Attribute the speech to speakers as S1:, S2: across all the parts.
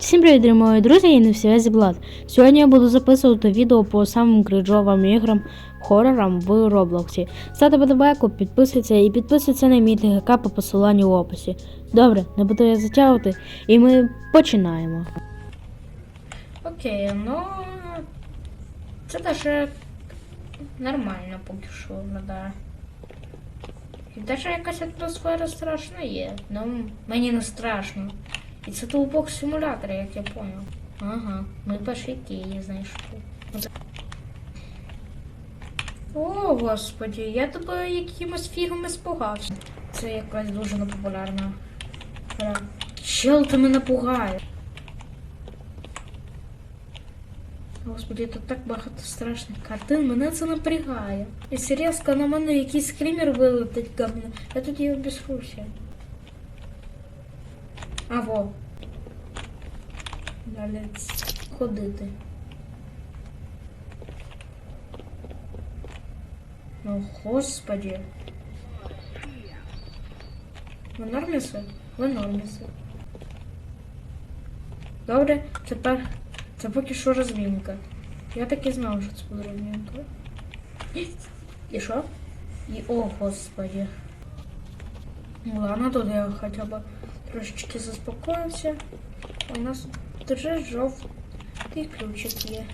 S1: Всім привіт, мої друзі, і на связі Влад. Сьогодні я буду записувати відео по самим кринжовим іграм хорорам в Роблоксі. Ставте подобайку, підписуйтесь і підписуйтесь на мій ТГК по посиланню в описі. Добре, не буду я затягувати, і ми починаємо. Окей, ну це даже нормально поки що виглядає. І даже якась атмосфера страшна є. Ну, мені не страшно. І це толбок симулятора, як я поняв. Ага, ми перші її знайшли. О, господі, я тебе якимось фігами спугався. Це якась дуже непопулярна. гра. Чел, ти мене пугає. Господи, тут так багато страшних картин, мене це напрягає. Якщо різко на мене якийсь скример вилетить говно, я тут його безфруся. А во. Далі ходити. Ну, господі. Ви норміси? Ви норміси. Добре, тепер це поки що розмінка. Я так і знав, що це буде розмінка. І що? І о, господі. Ну ладно, тут я хоча б трошечки заспокоїмося. У нас вже жовтий ключик є.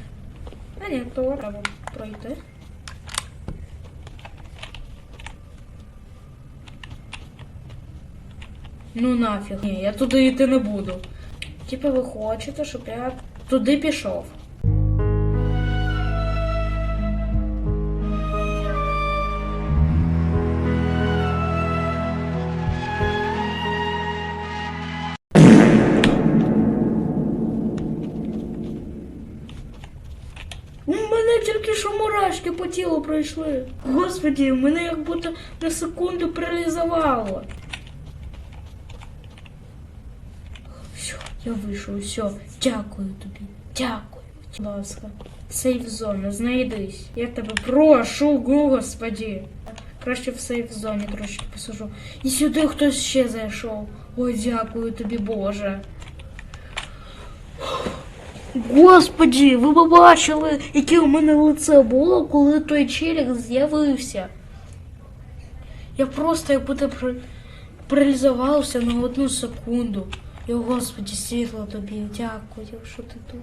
S1: А ні, то треба пройти. Ну нафіг. Ні, я туди йти не буду. Типа ви хочете, щоб я туди пішов. По тілу пройшли. Господі, мене як будто на секунду паралізувало. Все, я вийшов, все. Дякую тобі. Дякую. Будь ласка. Сейф зона, знайдись. Я тебе прошу, господі. Краще в сейф зоні трошки посажу. І сюди хтось ще зайшов. Ой, дякую тобі, Боже. Господі, ви побачили, яке у мене лице було, коли той челік з'явився. Я просто як будто пар- паралізувався на одну секунду. І, о, господі, світло тобі, дякую, що ти тут.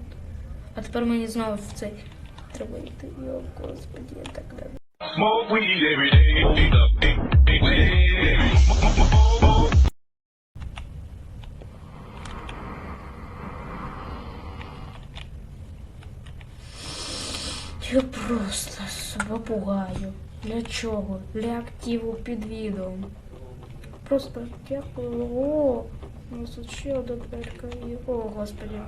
S1: А тепер мені знову в цей треба йти. О, господі, я так рада. Просто себе пугаю. Для чого? Для активу під відео. Просто дякую. О, у нас тут ще одна дверка. О, господи.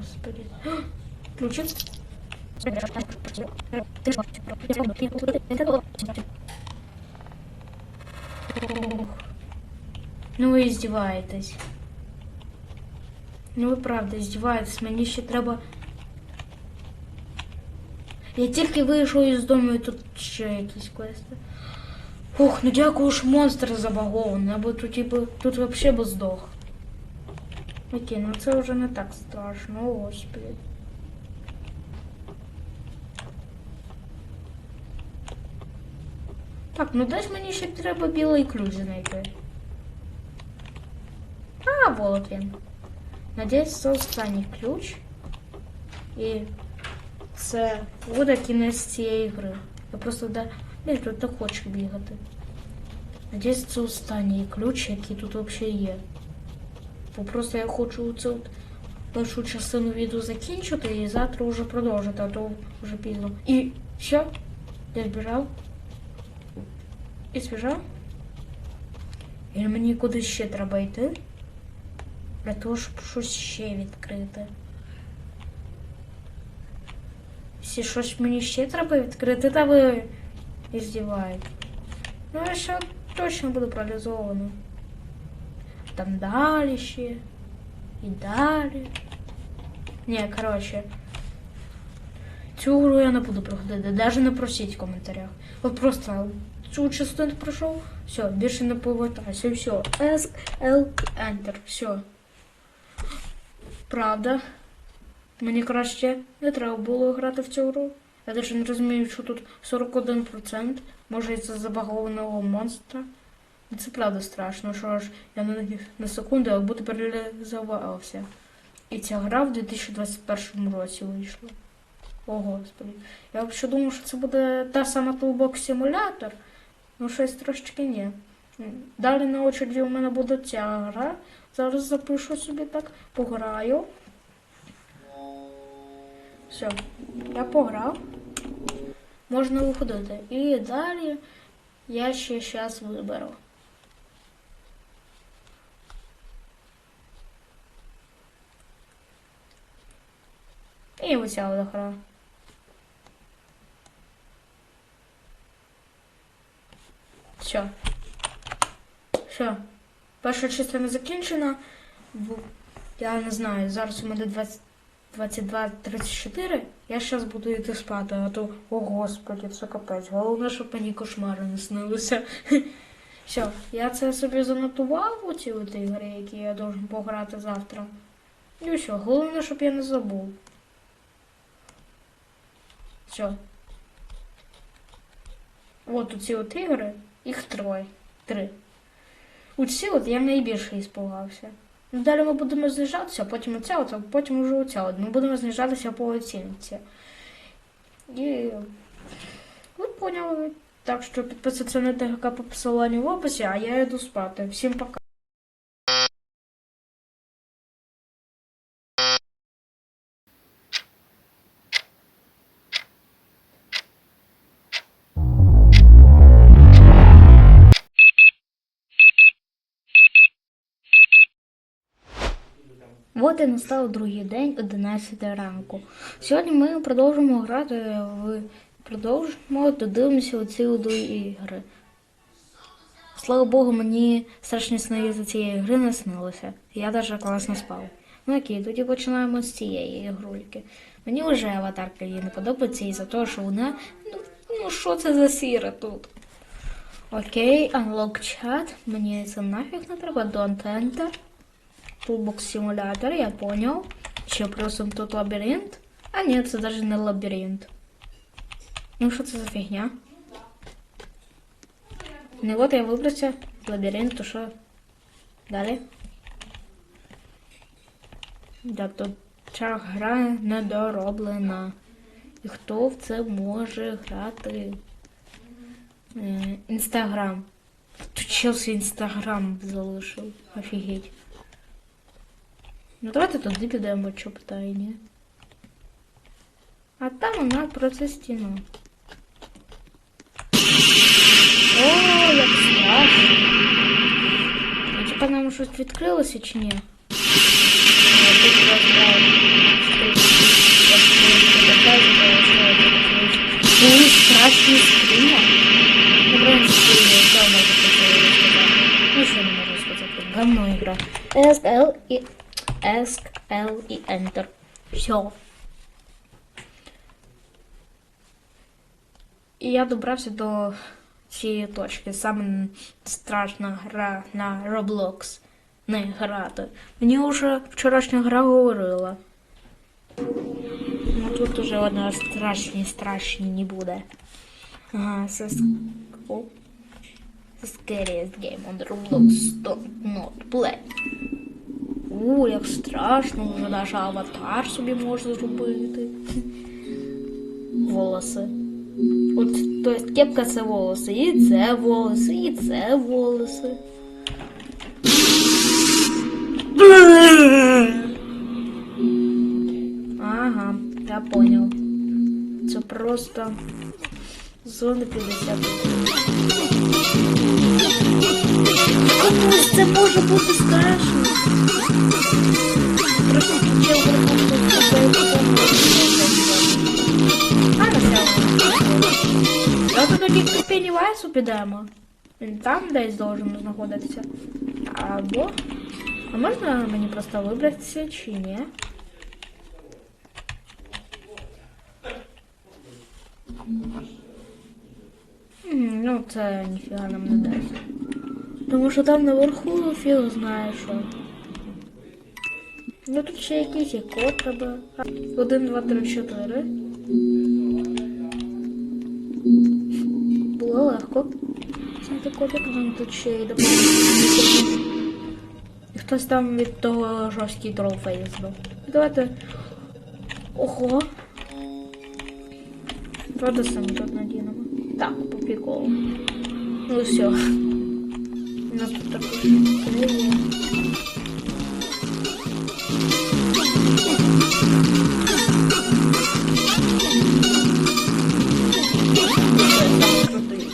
S1: Господи. Ключик. Ну ви издеваетесь. Ну ви правда здіваєтесь, мені ще треба. Я тільки вийшов із дому і тут ще якісь квести. Ох, ну дякую ж монстр забагований, або тут типу, тут вообще би здох. Окей, ну це вже не так страшно, о господи. Так, ну десь мені ще треба білий ключ знайти. А, вот він. Надіюсь, це останній ключ. І це буде кінець цієї гри. Я просто да. Не, тут не хочу бігати. Надіюсь, це останній ключ, який тут взагалі є. Бо просто я хочу от першу частину відео закінчити і завтра вже продовжити, а то вже пізно. І що? Я збіжав? І збіжав? І мені кудись ще треба йти? Для того, щоб щось ще відкрити. Якщо щось мені ще треба відкрити, та ви здіваєте. Ну, я ще точно буду паралізовано. Там далі ще. І далі. Ні, коротше. Цю гру я не буду проходити. Навіть не просіть в коментарях. От просто цю частину пройшов, все, більше не повертайся, все. S, L, Enter, все. Правда. Мені краще не треба було грати в цю гру. Я навіть не розумію, що тут 41%. Може із-за забагованого монстра. Ну, Це правда страшно, що ж я на, на секунду як будто перелізувався. І ця гра в 2021 році вийшла. О, господи. Я взагалі думав, що це буде та сама Toolbox симулятор. Ну, щось трошечки ні. Далі на очереді у мене буде ця. Зараз запишу собі так, пограю. Все, я пограв. Можна виходити. І далі я ще зараз виберу. І оця от гра. Все. Все. Перша частина закінчена. Я не знаю, зараз у мене 20 22.34. Я зараз буду йти спати, а то, о господи, це капець. Головне, щоб мені кошмари не снилися. Все, я це собі занотував у ці от ігри, які я должен пограти завтра. І все, головне, щоб я не забув. Все. От оці от ігри, їх троє. Три. У ці от я найбільше іспугався. Ну, далі ми будемо знижатися, потім оця, а потім вже оця. Ми будемо знижатися по оцінці. І ви поняли. Так що підписатися на ТГК по посиланню в описі, а я йду спати. Всім пока. От і настав другий день 11 ранку. Сьогодні ми продовжимо грати в продовжимо додивимося оці до ігри. Слава Богу, мені страшні сни за цієї гри не снилося. Я навіть класно спав. Ну окей, тоді починаємо з цієї ігрульки. Мені вже аватарка її не подобається із-за того, що вона. Ну, ну що це за сіра тут? Окей, unlock chat. Мені це нафіг не треба. Don't enter. Toolbox симулятор, я понял. Ще плюсом тут лабіринт. А ні, це навіть не лабіринт. Ну що це за фігня? Ну от я вибрався з лабіринту, що далі? Так, тут ця гра недороблена. І хто в це може грати? Е, Інстаграм. Тут Челсі інстаграм залишив. Офігеть. Ну давайте туди підемо, що питання. А там у нас просто стіна. О, як страшно. Ну, Типа нам щось відкрилося чи ні? А, тут розправа. Були страшні скриня. Ну, в принципі, що можу сказати? Нічого не можу сказати. Говно ігра. SL і Ask, L і Enter. Все. І я добрався до цієї точки. Саме страшна гра на Roblox. Не грати. Мені вже вчорашня гра говорила. Ну тут уже одна страшні, страшні не буде. Ага, це О. Це scariest game on Roblox. Don't not play. У, як страшно, вже навіть аватар собі можна зробити. Волоси. От, то есть кепка це волоси, і це волоси, і це волоси. Ага, я понял. Це просто зона 50. Це може бути страшно. Просто чел Давайте тоді к Пеннівайсу підемо. Він там десь должен знаходитися. Або. А можна мені просто вибратися чи ні? Ну, це ніфіга нам не дасть. Тому що там наверху фіг знає що. Ну тут ще якийсь код треба. Один, два, три, чотири. Було легко. Це кодик, ну тут ще й допомогти. Хтось там від того жорсткий трофей здав. Давайте. Ого. Правда самі тут надінемо. Так, по приколу. Ну все. У нас тут також є. Самый крутый.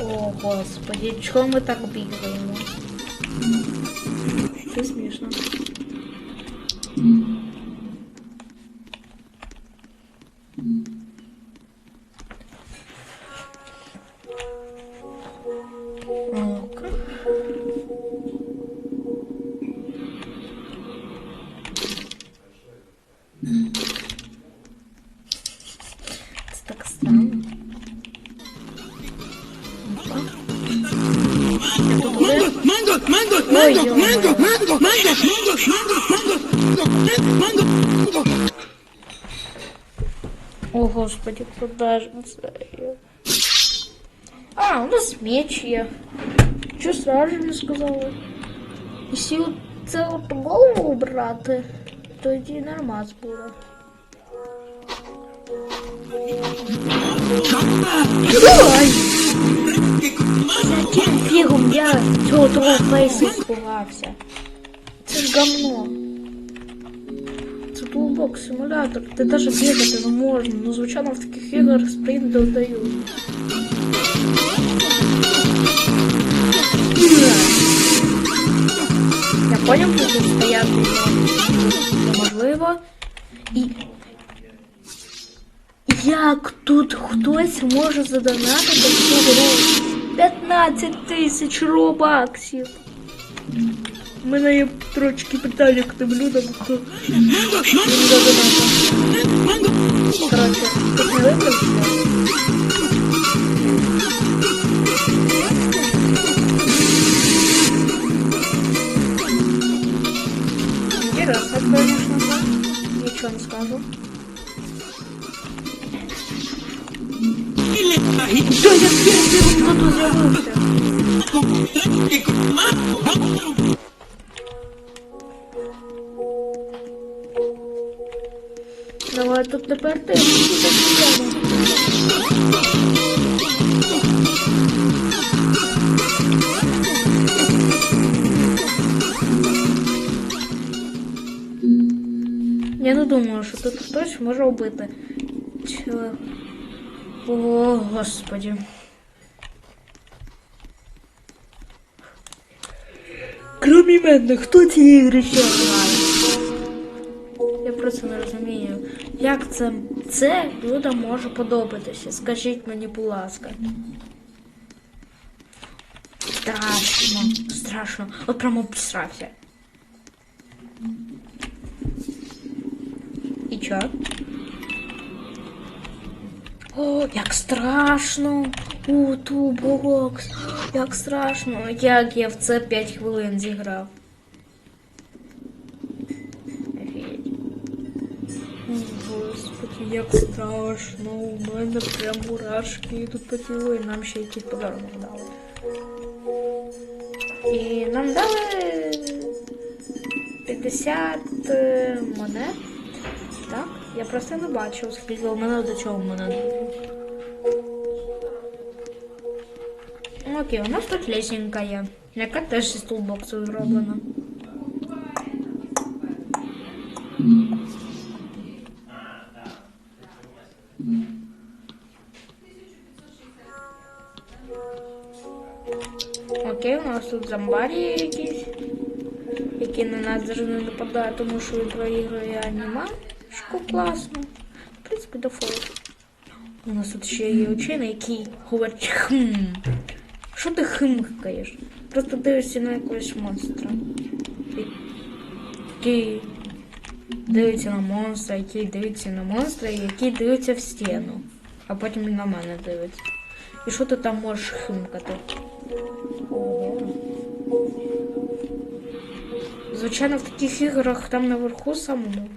S1: О, господи, чого ми так бігаємо? Це смішно.
S2: Mango, mango, mango, mango, mango, mango, mango, mango, mango, mango, mango.
S1: О, господи, куда же я? А, у нас меч є. Чого сразу не сказали? Якщо от це от голову убрати, тоді нормас буде. Ой! Яким фігом я цього трофейса испугався? Це ж гамно. Це толбок симулятор, де навіть бігати не можна. Ну, звичайно, в таких іграх спринт додають. Я поняв, що тут стояти неможливо. І як тут хтось може задонатити цю гру? 15 тисяч робаксів. У мене є трошки питання к тим людям, хто задонатив. Не скажу. Да, я первый кто-то з'явився. Давай тут тепер ти. Я не думаю, що тут хтось може вбити. Чого? О, господи. Кроме мене, хто ці ігри ще грає? Я просто не розумію, як це, це людям може подобатися. Скажіть мені, будь ласка. Страшно, страшно. От прямо обсрався. І чо? О, як страшно! У, тубокс! Як страшно! Як я в це 5 хвилин зіграв. Господи, як страшно! У мене прям мурашки йдуть по тілу, і нам ще якийсь подарунок дали. І нам дали 50 е, монет. Так? Я просто не бачу, скільки у мене до чого в мене. Окей, у нас тут лесенка є, яка теж із тулбоксу зроблена. Які даже не нападають, тому що він проігрує анімашку класно. В принципі, дефолт. У нас тут ще є учений, який говорить хм. Що ти химкаєш? Просто дивишся на якогось монстра. Який дивиться на монстра, який дивиться на монстра, який дивиться в стіну. А потім на мене дивиться. І що ти там можеш химкати? Ого. Звичайно, в таких іграх там наверху самому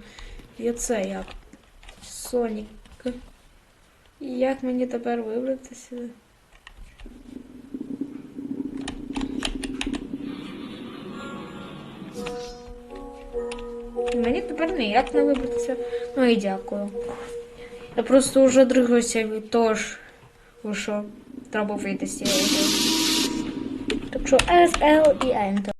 S1: є це як Сонік. І як мені тепер вибратися? Мені тепер ніяк не вибратися. Ну і дякую. Я просто вже дригався від того ж, що треба вийти з цієї. Так що S, L і Enter.